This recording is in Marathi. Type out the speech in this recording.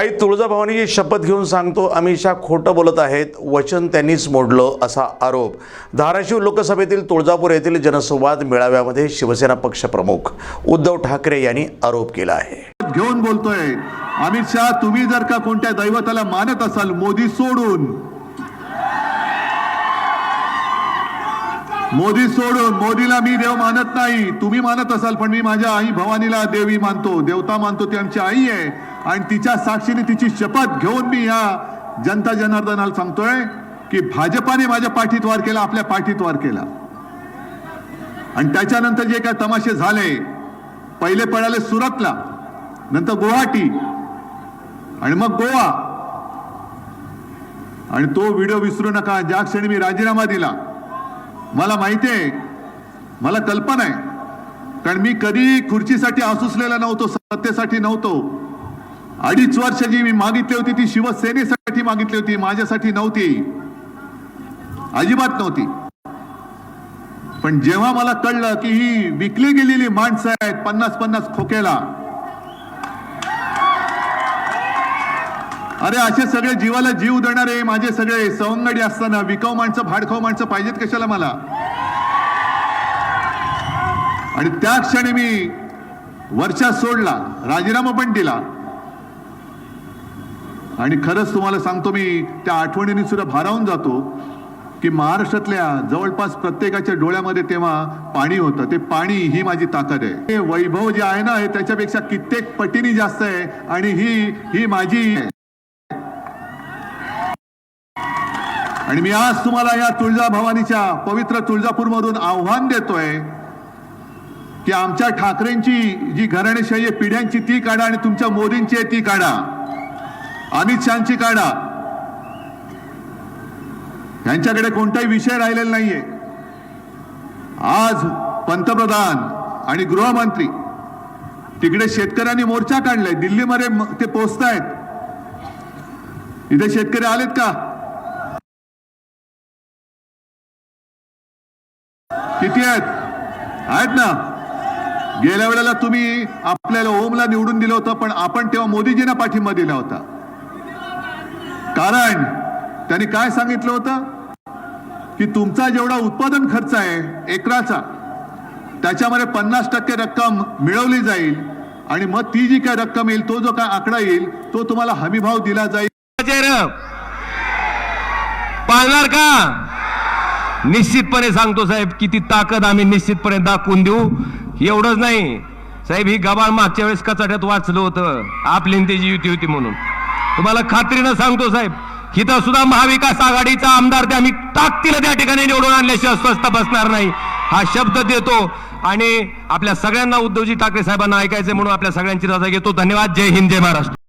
आई तुळजाभवानीची शपथ घेऊन सांगतो अमिषा खोटं बोलत आहेत वचन त्यांनीच मोडलं असा आरोप. धाराशिव लोकसभेतील तुळजापूर येथील जनसंवाद मेळाव्यामध्ये शिवसेना पक्षप्रमुख उद्धव ठाकरे यांनी आरोप केला आहे. घेऊन बोलतोय. अमित शहा तुम्ही जर का कोणत्या दैवताला मानत असाल मोदी सोडून. मोदी सोडून मोदीला मी देव मानत नाही. तुम्ही मानत असाल पण मी माझ्या आई भवानीला देवी मानतो. देवता मानतो ती आमची आई आहे. आणि तिच्या साक्षीने तिची शपथ घेऊन मी या जनता जनार्दनाला सांगतोय की भाजपाने माझ्या पाठीत वार केला आपल्या पाठीत वार केला. आणि त्याच्यानंतर जे काय तमाशे झाले पहिले पडाले सुरतला नंतर गुवाहाटी आणि मग गोवा. आणि तो व्हिडिओ विसरू नका ज्या क्षणी मी राजीनामा दिला. मला माहिती आहे मला कल्पना आहे कारण मी कधी खुर्चीसाठी आसुसलेला नव्हतो सत्तेसाठी नव्हतो. अडीच वर्ष जी मी मागितली होती ती शिवसेनेसाठी मागितली होती माझ्यासाठी नव्हती. अजिबात नव्हती. पण जेव्हा मला कळलं की ही विकली गेलेली माणसं आहेत पन्नास पन्नास खोक्याला अरे असे सगळे जीवाला जीव देणारे माझे सगळे सवंगडी असताना विकाऊ माणसं भाडखाऊ माणसं पाहिजेत कशाला मला? आणि त्या क्षणी मी वर्षा सोडला राजीनामा पण दिला. आणि खरंच तुम्हाला सांगतो मी त्या आठवणीने सुद्धा भारावून जातो की महाराष्ट्रातल्या जवळपास प्रत्येकाच्या डोळ्यामध्ये तेव्हा पाणी होतं. ते पाणी ही माझी ताकद आहे. हे वैभव जे आहे ना हे त्याच्यापेक्षा कित्येक पटीने जास्त आहे आणि ही ही माझी आणि मी आज तुम्हाला या तुळजाभवानीच्या पवित्र तुळजापूरमधून आव्हान देतोय की आमच्या ठाकरेंची जी घराणेशाही पिढ्यांची ती काढा आणि तुमच्या मोदींची आहे ती काढा. अमित शहाची काढा. यांच्याकडे कोणताही विषय राहिलेला नाहीये. आज पंतप्रधान आणि गृहमंत्री तिकडे शेतकऱ्यांनी मोर्चा काढलाय. दिल्लीमध्ये ते पोचतायत. इथे शेतकरी आलेत का? किती आहेत? आहेत ना? गेल्या वेळेला तुम्ही आपल्याला ओमला निवडून दिलं होतं पण आपण तेव्हा मोदीजींना पाठिंबा दिला होता. कारण त्यांनी काय सांगितलं होतं? की तुमचा जेवढा उत्पादन खर्च आहे एकराचा त्याच्यामध्ये पन्नास टक्के रक्कम मिळवली जाईल आणि मग ती जी काय रक्कम येईल तो जो काय आकडा येईल तो तुम्हाला हमीभाव दिला जाईल. पाळणार का? निश्चितपणे सांगतो साहेब किती ताकद आम्ही निश्चितपणे दाखवून देऊ. एवढंच नाही. साहेब ही गबाळ मागच्या वेळेस कचाट्यात वाचलं होतं. आपली त्याची युती होती म्हणून. तुम्हाला खात्रीनं सांगतो साहेब इथं सुद्धा महाविकास आघाडीचा आमदार ते आम्ही ताकदीनं त्या ठिकाणी निवडून आणल्याशिवाय अस्वस्थ बसणार नाही. हा शब्द देतो आणि आपल्या सगळ्यांना उद्धवजी ठाकरे साहेबांना ऐकायचे म्हणून आपल्या सगळ्यांची रजा घेतो. धन्यवाद. जय हिंद जय महाराष्ट्र.